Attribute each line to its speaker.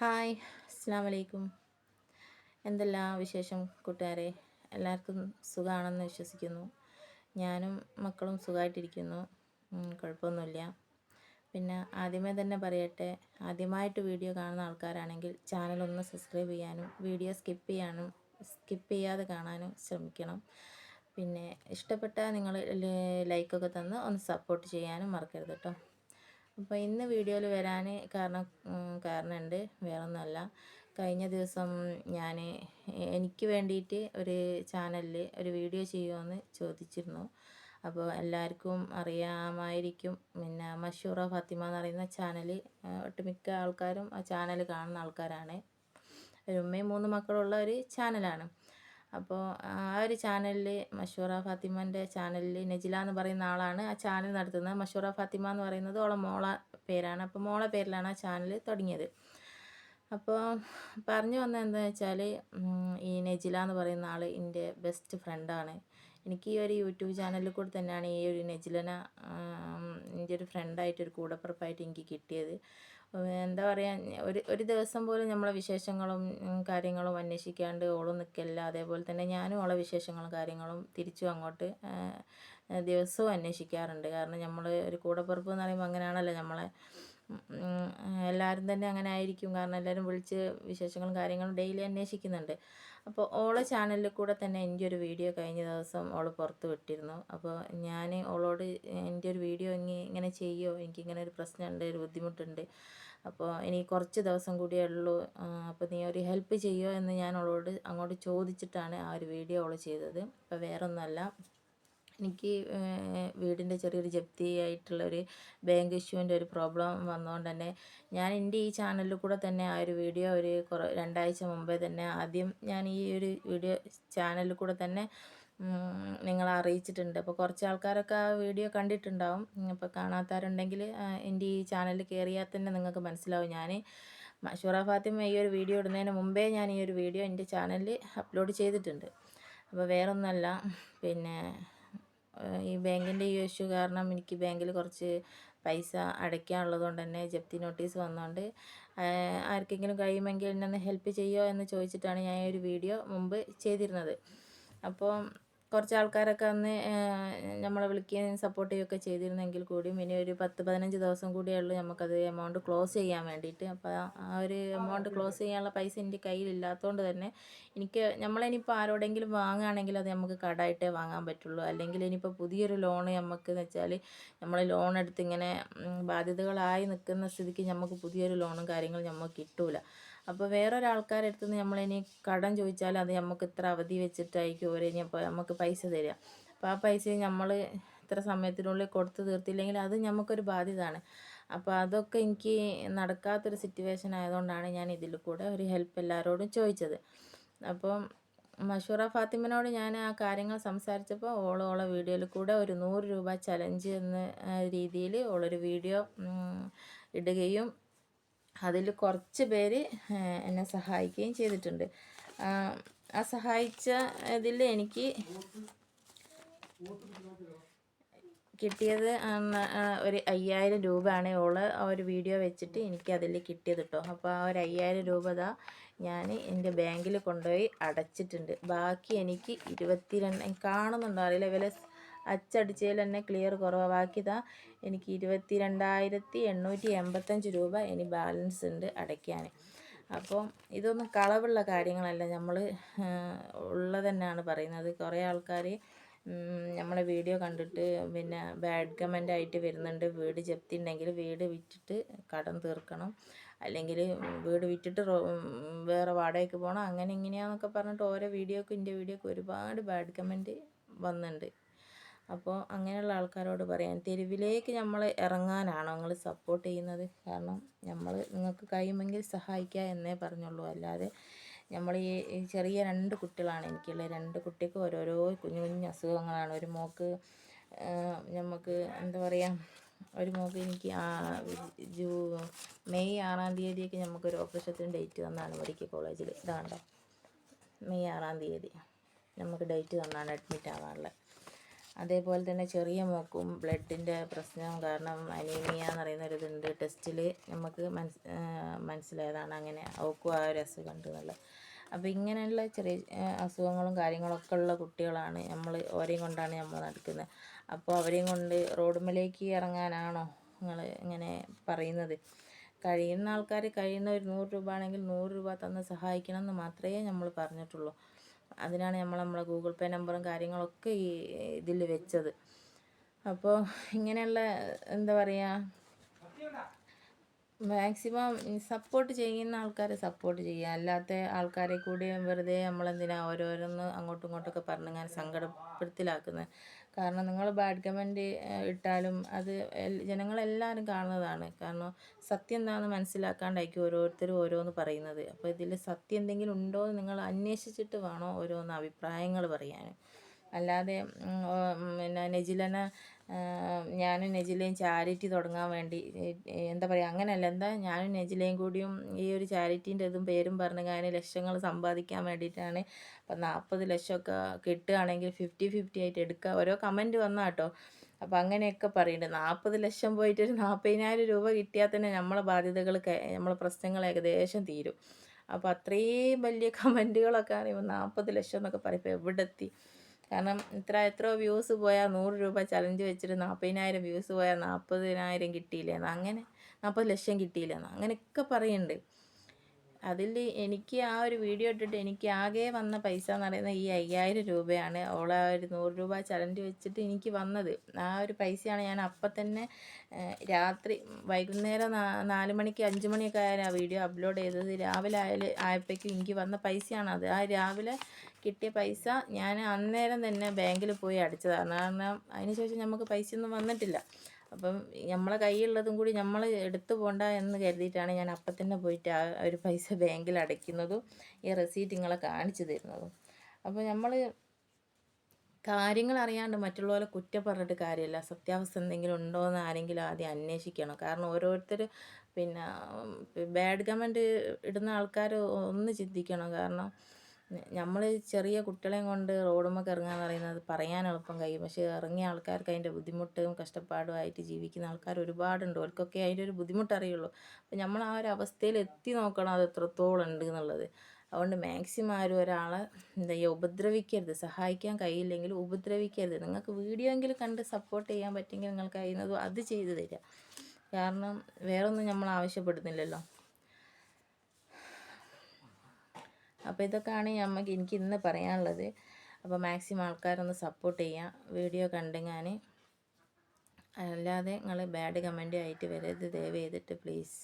Speaker 1: Hi അസ്സാം വലൈക്കും എന്തെല്ലാം വിശേഷം കൂട്ടുകാരെ? എല്ലാവർക്കും സുഖമാണെന്ന് വിശ്വസിക്കുന്നു. ഞാനും മക്കളും സുഖമായിട്ടിരിക്കുന്നു കുഴപ്പമൊന്നുമില്ല. പിന്നെ ആദ്യമേ തന്നെ പറയട്ടെ ആദ്യമായിട്ട് വീഡിയോ കാണുന്ന ആൾക്കാരാണെങ്കിൽ ചാനൽ ഒന്ന് സബ്സ്ക്രൈബ് ചെയ്യാനും വീഡിയോ സ്കിപ്പ് ചെയ്യാനും സ്കിപ്പ് ചെയ്യാതെ കാണാനും ശ്രമിക്കണം. പിന്നെ ഇഷ്ടപ്പെട്ടാൽ നിങ്ങൾ ലൈക്കൊക്കെ തന്ന് ഒന്ന് സപ്പോർട്ട് ചെയ്യാനും മറക്കരുത് കേട്ടോ. അപ്പോൾ ഇന്ന് വീഡിയോയിൽ വരാൻ കാരണം കാരണമുണ്ട്. വേറൊന്നുമല്ല. കഴിഞ്ഞ ദിവസം ഞാൻ എനിക്ക് വേണ്ടിയിട്ട് ഒരു ചാനലിൽ ഒരു വീഡിയോ ചെയ്യുമെന്ന് ചോദിച്ചിരുന്നു. അപ്പോൾ എല്ലാവർക്കും അറിയാമായിരിക്കും. പിന്നെ മഷൂറ ഫാത്തിമ എന്ന് പറയുന്ന ചാനൽ ഒട്ടുമിക്ക ആൾക്കാരും ആ ചാനൽ കാണുന്ന ആൾക്കാരാണ്. ഒരു ഉമ്മയും മൂന്ന് മക്കളുള്ള ഒരു ചാനലാണ്. അപ്പോൾ ആ ഒരു ചാനലിൽ മഷൂറ ഫാത്തിമന്റെ ചാനലിൽ നജില എന്ന് പറയുന്ന ആളാണ്. ആ ചാനൽ നടത്തുന്നത് മഷൂറ ഫാത്തിമ എന്ന് പറയുന്നത് ഓളെ മോള പേരാണ്. അപ്പോൾ മോളെ പേരിലാണ് ആ ചാനൽ തുടങ്ങിയത്. അപ്പോൾ പറഞ്ഞു വന്നത് എന്താണെന്ന് വെച്ചാൽ ഈ നജില എന്ന് പറയുന്ന ആൾ എന്റെ ബെസ്റ്റ് ഫ്രണ്ടാണ് എനിക്ക് ഈ ഒരു യൂട്യൂബ് ചാനലിൽ കൂടെ തന്നെയാണ് ഈ ഒരു നജിലന എന്റെ ഒരു ഫ്രണ്ടായിട്ട് ഒരു കൂടപ്പുറപ്പായിട്ട് എനിക്ക് കിട്ടിയത്. എന്താ പറയുക ഒരു ഒരു ദിവസം പോലും നമ്മളെ വിശേഷങ്ങളും കാര്യങ്ങളും അന്വേഷിക്കാണ്ട് ഓളും നിൽക്കില്ല അതേപോലെ തന്നെ ഞാനും ഓളെ വിശേഷങ്ങളും കാര്യങ്ങളും തിരിച്ചും അങ്ങോട്ട് ദിവസവും അന്വേഷിക്കാറുണ്ട്. കാരണം നമ്മൾ ഒരു കൂടപ്പിറപ്പ് എന്ന് പറയുമ്പോൾ അങ്ങനെയാണല്ലോ നമ്മളെ എല്ലാവരും തന്നെ അങ്ങനെ ആയിരിക്കും. കാരണം എല്ലാവരും വിളിച്ച് വിശേഷങ്ങളും കാര്യങ്ങളും ഡെയിലി അന്വേഷിക്കുന്നുണ്ട്. അപ്പോൾ ഓളെ ചാനലിൽ കൂടെ തന്നെ എന്റെ ഒരു വീഡിയോ കഴിഞ്ഞ ദിവസം ഓൾ പുറത്ത് വിട്ടിരുന്നു. അപ്പോൾ ഞാൻ ഓളോട് എന്റെ ഒരു വീഡിയോ ഇനി ഇങ്ങനെ ചെയ്യുമോ എനിക്കിങ്ങനെ ഒരു പ്രശ്നമുണ്ട് ഒരു ബുദ്ധിമുട്ടുണ്ട്. അപ്പോൾ ഇനി കുറച്ച് ദിവസം കൂടിയേ ഉള്ളൂ. അപ്പോൾ നീ ഒരു ഹെൽപ്പ് ചെയ്യുമോ എന്ന് ഞാൻ ഓളോട് അങ്ങോട്ട് ചോദിച്ചിട്ടാണ് ആ ഒരു വീഡിയോ ഓൾ ചെയ്തത്. അപ്പോൾ വേറൊന്നുമല്ല. എനിക്ക് വീടിന്റെ ചെറിയൊരു ജപ്തി ആയിട്ടുള്ള ഒരു ബാങ്ക് ഇഷ്യൂവിന്റെ ഒരു പ്രോബ്ലം വന്നതുകൊണ്ട് തന്നെ ഞാൻ എന്റെ ഈ ചാനലിൽ കൂടെ തന്നെ ആ ഒരു വീഡിയോ ഒരു കുറ രണ്ടാഴ്ച മുമ്പേ തന്നെ ആദ്യം ഞാൻ ഈ ഒരു വീഡിയോ ചാനലിൽ കൂടെ തന്നെ നിങ്ങളെ അറിയിച്ചിട്ടുണ്ട്. അപ്പോൾ കുറച്ച് ആൾക്കാരൊക്കെ ആ വീഡിയോ കണ്ടിട്ടുണ്ടാവും. അപ്പോൾ കാണാത്തവരുണ്ടെങ്കിൽ എന്റെ ഈ ചാനലിൽ കയറിയാൽ തന്നെ നിങ്ങൾക്ക് മനസ്സിലാവും. ഞാൻ മഷൂറ ഫാത്തിമ ഈ ഒരു വീഡിയോ ഇടുന്നതിന് മുമ്പേ ഞാൻ ഈ ഒരു വീഡിയോ എന്റെ ചാനലിൽ അപ്ലോഡ് ചെയ്തിട്ടുണ്ട്. അപ്പോൾ വേറൊന്നല്ല. പിന്നെ ഈ ബാങ്കിന്റെ ഈ ഇഷ്യൂ കാരണം എനിക്ക് ബാങ്കിൽ കുറച്ച് പൈസ അടയ്ക്കാനുള്ളത് കൊണ്ട് തന്നെ ജപ്തി നോട്ടീസ് വന്നതുകൊണ്ട് ആർക്കെങ്കിലും കഴിയുമെങ്കിൽ എന്നെ ഒന്ന് ഹെൽപ്പ് ചെയ്യുമോ എന്ന് ചോദിച്ചിട്ടാണ് ഞാൻ ഈ ഒരു വീഡിയോ മുമ്പ് ചെയ്തിരുന്നത്. അപ്പോൾ കുറച്ച് ആൾക്കാരൊക്കെ അന്ന് നമ്മളെ വിളിക്കുകയും സപ്പോർട്ട് ചെയ്യുകയൊക്കെ ചെയ്തിരുന്നെങ്കിൽ കൂടിയും ഇനി ഒരു പത്ത് പതിനഞ്ച് ദിവസം കൂടിയേ ഉള്ളൂ നമുക്കത് എമൗണ്ട് ക്ലോസ് ചെയ്യാൻ വേണ്ടിയിട്ട്. അപ്പോൾ ആ ഒരു എമൗണ്ട് ക്ലോസ് ചെയ്യാനുള്ള പൈസ എന്റെ കയ്യിലില്ലാത്തതുകൊണ്ട് തന്നെ എനിക്ക് നമ്മളിനിയിപ്പോൾ ആരോടെങ്കിലും വാങ്ങുകയാണെങ്കിൽ അത് നമുക്ക് കടമായിട്ടേ വാങ്ങാൻ പറ്റുള്ളൂ. അല്ലെങ്കിൽ ഇനിയിപ്പോൾ പുതിയൊരു ലോണ് നമുക്ക് എന്ന് വെച്ചാൽ നമ്മൾ ലോൺ എടുത്ത് ഇങ്ങനെ ബാധ്യതകളായി നിൽക്കുന്ന സ്ഥിതിക്ക് നമുക്ക് പുതിയൊരു ലോണും കാര്യങ്ങളും നമുക്ക് കിട്ടൂല. അപ്പോൾ വേറൊരാൾക്കാരുടെ അടുത്ത് നിന്ന് നമ്മളിനി കടം ചോദിച്ചാൽ അത് നമുക്ക് ഇത്ര അവധി വെച്ചിട്ടായിരിക്കും ഓരോ ഇനി അപ്പോൾ നമുക്ക് പൈസ തരിക അപ്പോൾ ആ പൈസ നമ്മൾ ഇത്ര സമയത്തിനുള്ളിൽ കൊടുത്തു തീർത്തില്ലെങ്കിൽ അത് നമുക്കൊരു ബാധ്യതയാണ് അപ്പോൾ അതൊക്കെ എനിക്ക് നടക്കാത്തൊരു സിറ്റുവേഷൻ ആയതുകൊണ്ടാണ് ഞാൻ ഇതിൽ കൂടെ ഒരു ഹെൽപ്പ് എല്ലാവരോടും ചോദിച്ചത്. അപ്പം മഷൂറ ഫാത്തിമനോട് ഞാൻ ആ കാര്യങ്ങൾ സംസാരിച്ചപ്പോൾ ഓൾ ഓളെ വീഡിയോയിൽ കൂടെ ഒരു നൂറ് രൂപ ചലഞ്ച് എന്ന രീതിയിൽ ഓളൊരു വീഡിയോ ഇടുകയും അതിൽ കുറച്ച് പേര് എന്നെ സഹായിക്കുകയും ചെയ്തിട്ടുണ്ട്. ആ, സഹായിച്ച ഇതിൽ എനിക്ക് കിട്ടിയത് ഒരു അയ്യായിരം രൂപയാണ്. ഓൾ ആ ഒരു വീഡിയോ വെച്ചിട്ട് എനിക്ക് അതിൽ കിട്ടിയത് കേട്ടോ അപ്പോൾ ആ ഒരു അയ്യായിരം രൂപ ദാ ഞാൻ എന്റെ ബാങ്കിൽ കൊണ്ടുപോയി അടച്ചിട്ടുണ്ട്. ബാക്കി എനിക്ക് ഇരുപത്തിരണ്ട് കാണുന്നുണ്ടോ? അറിയില്ല. വില അച്ചടിച്ചതിൽ തന്നെ ക്ലിയർ കുറവാണ് ബാക്കി എനിക്ക് ഇരുപത്തി രണ്ടായിരത്തി എണ്ണൂറ്റി എൺപത്തഞ്ച് രൂപ ഇനി ബാലൻസ് ഉണ്ട് അടയ്ക്കാൻ. അപ്പോൾ ഇതൊന്നും കളവുള്ള കാര്യങ്ങളല്ല. നമ്മൾ ഉള്ളത് തന്നെയാണ് പറയുന്നത്. കുറേ ആൾക്കാർ നമ്മളെ വീഡിയോ കണ്ടിട്ട് പിന്നെ ബാഡ് കമന്റ് ആയിട്ട് വരുന്നുണ്ട്. വീട് ജപ്തി ഉണ്ടെങ്കിൽ വീട് വിറ്റിട്ട് കടം തീർക്കണം. അല്ലെങ്കിൽ വീട് വിറ്റിട്ട് വേറെ വാടകയ്ക്ക് പോകണം അങ്ങനെ ഇങ്ങനെയാണെന്നൊക്കെ പറഞ്ഞിട്ട് ഓരോ വീഡിയോക്കും എന്റെ വീഡിയോക്ക് ഒരുപാട് ബാഡ് കമന്റ് വന്നിട്ടുണ്ട് അപ്പോൾ അങ്ങനെയുള്ള ആൾക്കാരോട് പറയാൻ തെരുവിലേക്ക് നമ്മൾ ഇറങ്ങാനാണോ നിങ്ങൾ സപ്പോർട്ട് ചെയ്യുന്നത്? കാരണം നമ്മൾ നിങ്ങൾക്ക് കഴിയുമെങ്കിൽ സഹായിക്കുക എന്നേ പറഞ്ഞുള്ളൂ. അല്ലാതെ നമ്മൾ ഈ ചെറിയ രണ്ട് കുട്ടികളാണ് എനിക്കുള്ളത്. രണ്ട് കുട്ടിക്ക് ഓരോരോ കുഞ്ഞു കുഞ്ഞു അസുഖങ്ങളാണ്. ഒരു മോക്ക് നമുക്ക് എന്താ പറയുക ഒരു മോക്ക് എനിക്ക് ജൂ മെയ് ആറാം തീയതിക്ക് നമുക്കൊരു ഓപ്പറേഷത്തിന് ഡേറ്റ് തന്നാണ് മെഡിക്കൽ കോളേജിൽ ഇതാണ്ടോ മെയ് ആറാം തീയതി നമുക്ക് ഡേറ്റ് തന്നാണ് അഡ്മിറ്റ് ആവാനുള്ളത് അതേപോലെ തന്നെ ചെറിയ മോക്കും ബ്ലഡിന്റെ പ്രശ്നം കാരണം അനീമിയ എന്ന് പറയുന്ന ഒരു ഇതുണ്ട് ടെസ്റ്റിൽ നമുക്ക് മനസ് മനസ്സിലായതാണ് അങ്ങനെ അവക്കും ആ ഒരു അസുഖം ഉണ്ട് എന്നുള്ളത്. അപ്പോൾ ഇങ്ങനെയുള്ള ചെറിയ അസുഖങ്ങളും കാര്യങ്ങളൊക്കെ ഉള്ള കുട്ടികളാണ് നമ്മൾ ഓരെയും കൊണ്ടാണ് നമ്മൾ നടക്കുന്നത്. അപ്പോൾ അവരെയും കൊണ്ട് റോഡുമലേക്ക് ഇറങ്ങാനാണോ നിങ്ങൾ ഇങ്ങനെ പറയുന്നത്? കഴിയുന്ന ആൾക്കാർ കഴിയുന്ന ഒരു നൂറ് രൂപ ആണെങ്കിൽ നൂറ് രൂപ തന്ന് സഹായിക്കണം എന്ന് മാത്രമേ നമ്മൾ പറഞ്ഞിട്ടുള്ളൂ. അതിനാണ് നമ്മൾ നമ്മളെ ഗൂഗിൾ പേ നമ്പറും കാര്യങ്ങളൊക്കെ ഈ ഇതിൽ വെച്ചത്. അപ്പോൾ ഇങ്ങനെയുള്ള എന്താ പറയുക മാക്സിമം സപ്പോർട്ട് ചെയ്യുന്ന ആൾക്കാരെ സപ്പോർട്ട് ചെയ്യുക. അല്ലാത്ത ആൾക്കാരെ കൂടി വെറുതെ നമ്മളെന്തിനാ ഓരോരോന്ന് അങ്ങോട്ടും ഇങ്ങോട്ടൊക്കെ പറഞ്ഞിങ്ങനെ സങ്കടപ്പെടുത്തലാക്കുന്നത് കാരണം നിങ്ങൾ ബാഡ് കമന്റ് ഇട്ടാലും അത് ജനങ്ങളെല്ലാവരും കാണുന്നതാണ്. കാരണം സത്യം എന്താണെന്ന് മനസ്സിലാക്കാണ്ടായിരിക്കും ഓരോരുത്തരും ഓരോന്ന് പറയുന്നത്. അപ്പോൾ ഇതിൽ സത്യം എന്തെങ്കിലും ഉണ്ടോ എന്ന് നിങ്ങൾ അന്വേഷിച്ചിട്ട് വേണോ ഓരോന്ന് അഭിപ്രായങ്ങൾ പറയാൻ. അല്ലാതെ പിന്നെ നെജിലനെ ഞാനും നെജിലയും ചാരിറ്റി തുടങ്ങാൻ വേണ്ടി എന്താ പറയുക അങ്ങനെയല്ല എന്താ ഞാനും നെജിലയും കൂടിയും ഈ ഒരു ചാരിറ്റീന്റെ ഇതും പേരും പറഞ്ഞ് ഞാൻ ലക്ഷങ്ങൾ സമ്പാദിക്കാൻ വേണ്ടിയിട്ടാണ് അപ്പം നാൽപ്പത് ലക്ഷമൊക്കെ കിട്ടുകയാണെങ്കിൽ ഫിഫ്റ്റി ഫിഫ്റ്റി ആയിട്ട് എടുക്കുക. ഓരോ കമന്റ് വന്നാൽ കേട്ടോ. അപ്പം അങ്ങനെയൊക്കെ പറയുന്നുണ്ട്. നാൽപ്പത് ലക്ഷം പോയിട്ട് ഒരു നാൽപ്പതിനായിരം രൂപ കിട്ടിയാൽ തന്നെ നമ്മളെ ബാധ്യതകൾ നമ്മളെ പ്രശ്നങ്ങൾ ഏകദേശം തീരും. അപ്പോൾ അത്രയും വലിയ കമന്റുകളൊക്കെ അറിയുമ്പോൾ നാൽപ്പത് ലക്ഷം എന്നൊക്കെ പറയുമ്പോൾ എവിടെ എത്തി കാരണം ഇത്ര എത്രയോ വ്യൂസ് പോയാൽ നൂറ് രൂപ ചലഞ്ച് വെച്ചിട്ട് നാൽപ്പതിനായിരം വ്യൂസ് പോയാൽ നാൽപ്പതിനായിരം കിട്ടിയില്ലേന്ന്. അങ്ങനെ നാൽപ്പത് ലക്ഷം കിട്ടിയില്ലെന്ന്. അങ്ങനെയൊക്കെ പറയുന്നുണ്ട്. അതിൽ എനിക്ക് ആ ഒരു വീഡിയോ ഇട്ടിട്ട് എനിക്ക് ആകെ വന്ന പൈസ എന്ന് പറയുന്നത് ഈ അയ്യായിരം രൂപയാണ്. ഓളെ ഒരു നൂറ് രൂപ ചലഞ്ച് വെച്ചിട്ട് എനിക്ക് വന്നത്. ആ ഒരു പൈസയാണ് ഞാൻ അപ്പം തന്നെ രാത്രി വൈകുന്നേരം നാല് മണിക്ക് അഞ്ച് മണിയൊക്കെ ആയാലും ആ വീഡിയോ അപ്ലോഡ് ചെയ്തത്. രാവിലെ ആയാൽ ആയപ്പോഴേക്കും എനിക്ക് വന്ന പൈസയാണ് അത്. ആ രാവിലെ കിട്ടിയ പൈസ ഞാൻ അന്നേരം തന്നെ ബാങ്കിൽ പോയി അടിച്ചതാണ്. കാരണം അതിന് ശേഷം നമുക്ക് പൈസയൊന്നും വന്നിട്ടില്ല. അപ്പം നമ്മളെ കയ്യിലുള്ളതും കൂടി നമ്മൾ എടുത്തു പോണ്ട എന്ന് കരുതിയിട്ടാണ് ഞാൻ അപ്പം തന്നെ പോയിട്ട് ആ ഒരു പൈസ ബാങ്കിൽ അടയ്ക്കുന്നതും ഈ റെസീറ്റ് നിങ്ങളെ കാണിച്ചു തരുന്നതും. അപ്പോൾ നമ്മൾ കാര്യങ്ങൾ അറിയാണ്ട് മറ്റുള്ളവരെ കുറ്റം പറഞ്ഞിട്ട് കാര്യമില്ല സത്യാവസ്ഥ എന്തെങ്കിലും ഉണ്ടോ എന്ന് ആരെങ്കിലും ആദ്യം അന്വേഷിക്കണം. കാരണം ഓരോരുത്തർ പിന്നെ ബാഡ് കമന്റ് ഇടുന്ന ആൾക്കാർ ഒന്ന് ചിന്തിക്കണം. കാരണം നമ്മൾ ചെറിയ കുട്ടികളെയും കൊണ്ട് റോഡുമ്മക്ക് ഇറങ്ങുക എന്ന് പറയുന്നത് പറയാൻ എളുപ്പം കഴിയും. പക്ഷേ ഇറങ്ങിയ ആൾക്കാർക്ക് അതിന്റെ ബുദ്ധിമുട്ടും കഷ്ടപ്പാടും ആയിട്ട് ജീവിക്കുന്ന ആൾക്കാർ ഒരുപാടുണ്ട്. അവർക്കൊക്കെ അതിന്റെ ഒരു ബുദ്ധിമുട്ട് അറിയുള്ളൂ അപ്പം നമ്മൾ ആ ഒരു അവസ്ഥയിൽ എത്തി നോക്കണം അത് എത്രത്തോളം ഉണ്ട് എന്നുള്ളത്. അതുകൊണ്ട് മാക്സിമം ആരും ഒരാളെ എന്താ ചെയ്യുക ഉപദ്രവിക്കരുത്. സഹായിക്കാൻ കഴിയില്ലെങ്കിൽ ഉപദ്രവിക്കരുത്. നിങ്ങൾക്ക് വീഡിയോ എങ്കിലും കണ്ട് സപ്പോർട്ട് ചെയ്യാൻ പറ്റുമെങ്കിൽ നിങ്ങൾക്ക് കഴിയുന്നതും അത് ചെയ്തു തരിക. കാരണം വേറൊന്നും നമ്മൾ ആവശ്യപ്പെടുന്നില്ലല്ലോ. അപ്പോൾ ഇതൊക്കെയാണ് നമുക്ക് എനിക്ക് ഇന്ന് പറയാനുള്ളത്. അപ്പോൾ മാക്സിമം ആൾക്കാരൊന്ന് സപ്പോർട്ട് ചെയ്യുക വീഡിയോ കണ്ടെങ്ങാൻ അല്ലാതെ നിങ്ങൾ ബാഡ് കമന്റ് ആയിട്ട് വരരുത്. ദയവ് ചെയ്തിട്ട് പ്ലീസ്